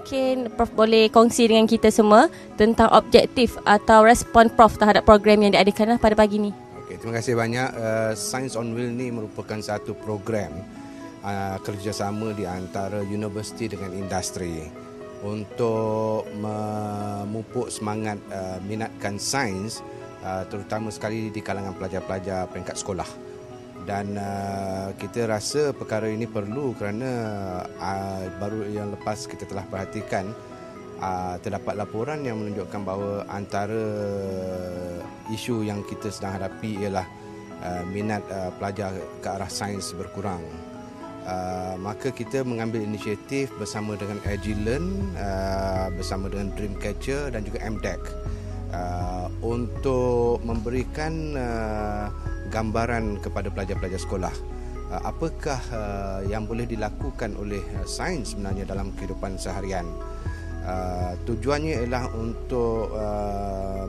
mungkin Prof boleh kongsi dengan kita semua tentang objektif atau respon Prof terhadap program yang diadakan pada pagi ini. Okay, terima kasih banyak. Uh, Science on Wheel ni merupakan satu program uh, kerjasama di antara universiti dengan industri untuk memupuk semangat uh, minatkan sains uh, terutama sekali di kalangan pelajar-pelajar peringkat sekolah dan uh, kita rasa perkara ini perlu kerana uh, baru yang lepas kita telah perhatikan uh, terdapat laporan yang menunjukkan bahawa antara isu yang kita sedang hadapi ialah uh, minat uh, pelajar ke arah sains berkurang. Uh, maka kita mengambil inisiatif bersama dengan Agilent, uh, bersama dengan Dreamcatcher dan juga MDEC uh, untuk memberikan uh, gambaran kepada pelajar-pelajar sekolah. Uh, apakah uh, yang boleh dilakukan oleh uh, sains sebenarnya dalam kehidupan seharian? Tujuannya ialah untuk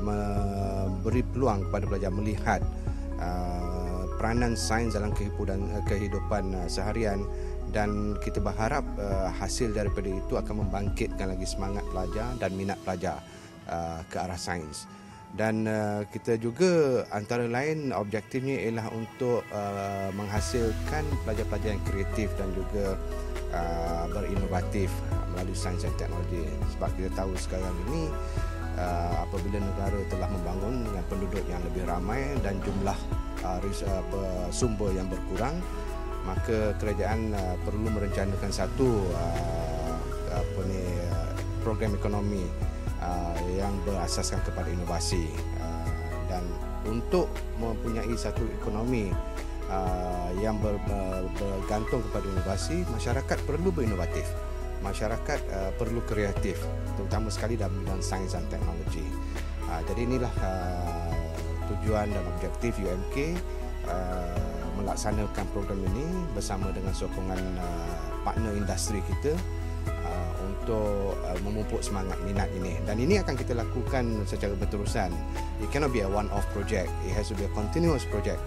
memberi peluang kepada pelajar melihat peranan sains dalam kehidupan seharian. Dan kita berharap hasil daripada itu akan membangkitkan lagi semangat pelajar dan minat pelajar ke arah sains dan uh, kita juga antara lain objektifnya ialah untuk uh, menghasilkan pelajar-pelajar yang kreatif dan juga uh, berinovatif melalui sains dan teknologi. Sebab kita tahu sekarang ini uh, apabila negara telah membangun dengan penduduk yang lebih ramai dan jumlah uh, sumber yang berkurang maka kerajaan uh, perlu merencanakan satu uh, apa ni uh, program ekonomi Uh, yang berasaskan kepada inovasi. Uh, dan untuk mempunyai satu ekonomi uh, yang bergantung kepada inovasi masyarakat perlu berinovatif masyarakat perlu kreatif terutama sekali dalam bidang sains dan teknologi. Jadi inilah tujuan dan objektif UMK melaksanakan program ini bersama dengan sokongan partner industri kita untuk uh, memupuk semangat minat ini. Dan ini akan kita lakukan secara berterusan. It cannot be a one off project. It has to be a continuous project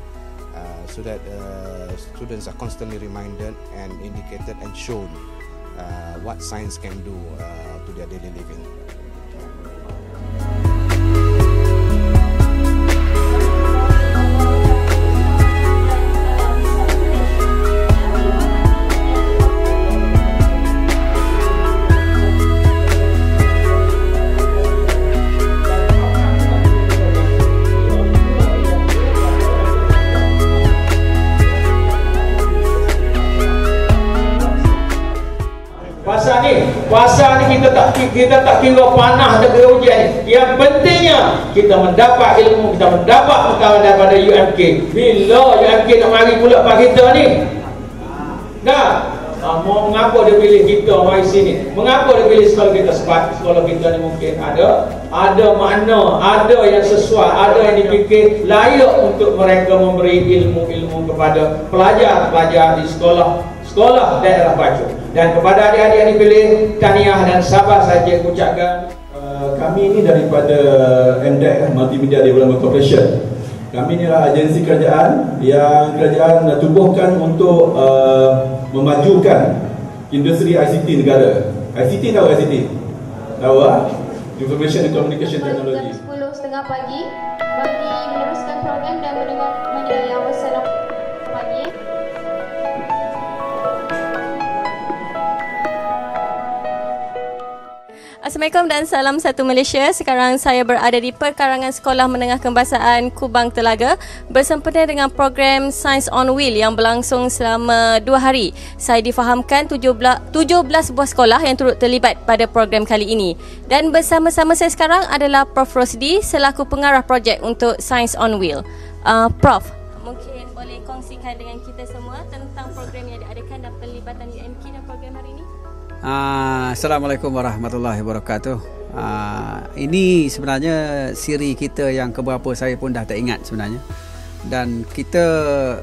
uh, so that uh, students are constantly reminded and indicated and shown uh, what science can do uh, to their daily living Pasal ni kita tak kita tak kira panah kira ujian ni. Yang pentingnya kita mendapat ilmu, kita mendapat pengetahuan daripada UMK. Bila UMK nak mari pula pak kita ni? Dah. Ah, mau mengapa dia pilih kita mari sini? Mengapa dia pilih sekolah kita sebab sekolah kita ni mungkin ada ada makna, ada yang sesuai, ada yang dipikir layak untuk mereka memberi ilmu-ilmu kepada pelajar-pelajar di sekolah sekolah daerah Pacu dan kepada adik-adik yang dipilih tahniah dan sabar saja ucapkan uh, kami ini daripada MDEC Multimedia Development Corporation kami ini adalah agensi kerajaan yang kerajaan tubuhkan untuk uh, memajukan industri ICT negara ICT tahu ICT? tahu ah? Information and Communication Technology 10.30 pagi bagi meneruskan program dan mendengar menyayang wassalamualaikum Assalamualaikum dan salam satu Malaysia. Sekarang saya berada di Perkarangan Sekolah Menengah Kembasaan Kubang Telaga bersempena dengan program Science on Wheel yang berlangsung selama dua hari. Saya difahamkan 17, 17 buah sekolah yang turut terlibat pada program kali ini. Dan bersama-sama saya sekarang adalah Prof. Rosdi selaku pengarah projek untuk Science on Wheel. Uh, Prof, mungkin boleh kongsikan dengan kita semua tentang program yang diadakan dan pelibatan UMK dan program hari ini? Uh, Assalamualaikum warahmatullahi wabarakatuh. Uh, ini sebenarnya siri kita yang keberapa saya pun dah tak ingat sebenarnya. Dan kita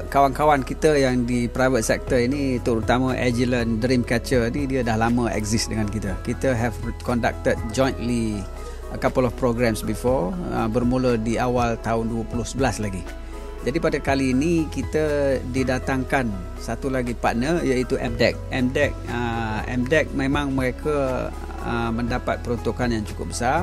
kawan-kawan kita yang di private sector ini terutama Agilent Dreamcatcher ni dia dah lama exist dengan kita. Kita have conducted jointly a couple of programs before uh, bermula di awal tahun 2011 lagi. Jadi pada kali ini kita didatangkan satu lagi partner iaitu MDEC. MDEC uh, MDEC memang mereka uh, mendapat peruntukan yang cukup besar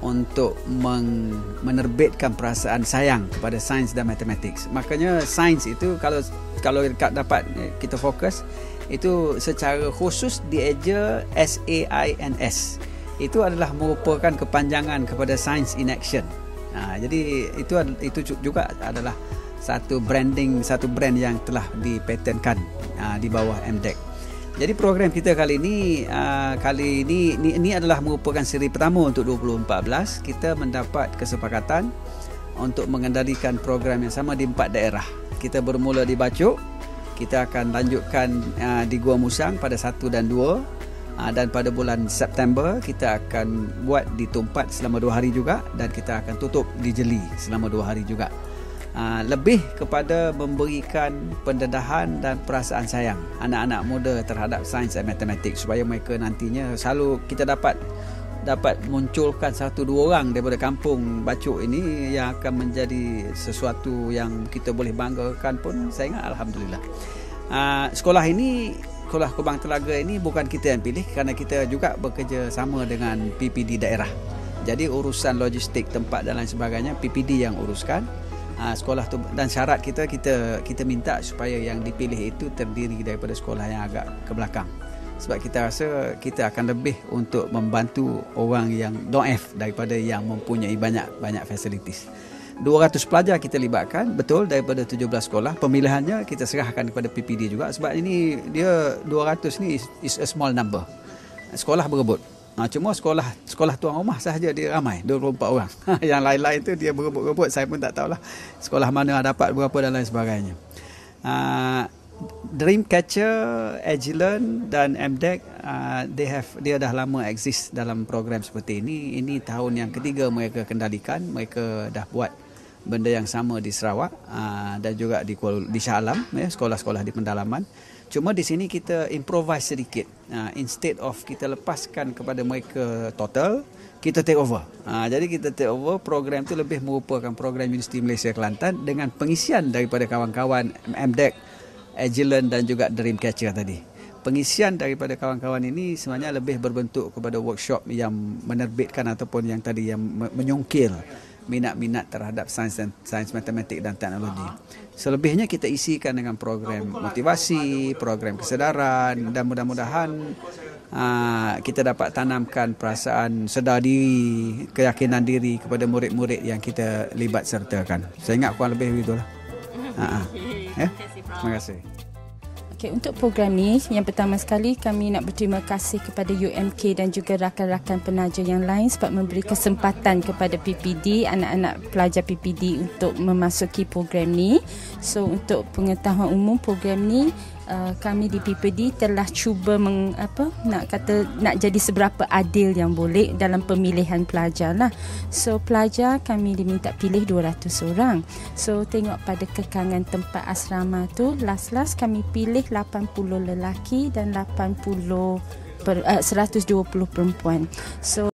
untuk meng- menerbitkan perasaan sayang kepada sains dan matematik. Makanya sains itu kalau kalau dapat kita fokus itu secara khusus dieja SAINS. Itu adalah merupakan kepanjangan kepada Science in Action. Ha, jadi itu itu juga adalah satu branding satu brand yang telah dipatenkan uh, di bawah MDEC. Jadi program kita kali ini uh, kali ini ini, ini adalah merupakan siri pertama untuk 2014 kita mendapat kesepakatan untuk mengendalikan program yang sama di empat daerah. Kita bermula di Bacok, kita akan lanjutkan uh, di Gua Musang pada 1 dan 2 uh, dan pada bulan September kita akan buat di Tumpat selama 2 hari juga dan kita akan tutup di Jeli selama 2 hari juga. Ah, lebih kepada memberikan pendedahan dan perasaan sayang anak-anak muda terhadap sains dan matematik supaya mereka nantinya selalu kita dapat dapat munculkan satu dua orang daripada kampung Bacuk ini yang akan menjadi sesuatu yang kita boleh banggakan pun saya ingat Alhamdulillah uh, sekolah ini sekolah Kubang Telaga ini bukan kita yang pilih kerana kita juga bekerja sama dengan PPD daerah. Jadi urusan logistik tempat dan lain sebagainya PPD yang uruskan. Uh, sekolah tu dan syarat kita kita kita minta supaya yang dipilih itu terdiri daripada sekolah yang agak ke belakang. Sebab kita rasa kita akan lebih untuk membantu orang yang doef daripada yang mempunyai banyak banyak facilities 200 pelajar kita libatkan betul daripada 17 sekolah pemilihannya kita serahkan kepada PPD juga sebab ini dia 200 ni is, is a small number sekolah berebut Ha, cuma sekolah sekolah tuan rumah sahaja dia ramai 24 orang. yang lain-lain tu dia berebut-rebut saya pun tak tahulah sekolah mana dapat berapa dan lain sebagainya. Uh, Dreamcatcher, Agilent dan MDEC uh, they have dia dah lama exist dalam program seperti ini. Ini tahun yang ketiga mereka kendalikan. Mereka dah buat benda yang sama di Sarawak uh, dan juga di di Shah Alam ya, sekolah-sekolah di pendalaman. Cuma di sini kita improvise sedikit. Uh, instead of kita lepaskan kepada mereka total, kita take over. Uh, jadi kita take over program itu lebih merupakan program Universiti Malaysia Kelantan dengan pengisian daripada kawan-kawan MDEC, Agilent dan juga Dreamcatcher tadi. Pengisian daripada kawan-kawan ini sebenarnya lebih berbentuk kepada workshop yang menerbitkan ataupun yang tadi yang menyongkil minat-minat terhadap sains dan sains matematik dan teknologi. Selebihnya kita isikan dengan program motivasi, program kesedaran dan mudah-mudahan uh, kita dapat tanamkan perasaan sedar diri, keyakinan diri kepada murid-murid yang kita libat sertakan. Saya ingat kurang lebih begitulah. Uh-huh. Ya? Terima kasih. Okay, untuk program ni, yang pertama sekali kami nak berterima kasih kepada UMK dan juga rakan-rakan penaja yang lain sebab memberi kesempatan kepada PPD, anak-anak pelajar PPD untuk memasuki program ni. So, untuk pengetahuan umum program ni, uh, kami di PPD telah cuba meng, apa nak kata nak jadi seberapa adil yang boleh dalam pemilihan pelajar lah. So pelajar kami diminta pilih 200 orang. So tengok pada kekangan tempat asrama tu last-last kami pilih 80 lelaki dan 80 per, uh, 120 perempuan. So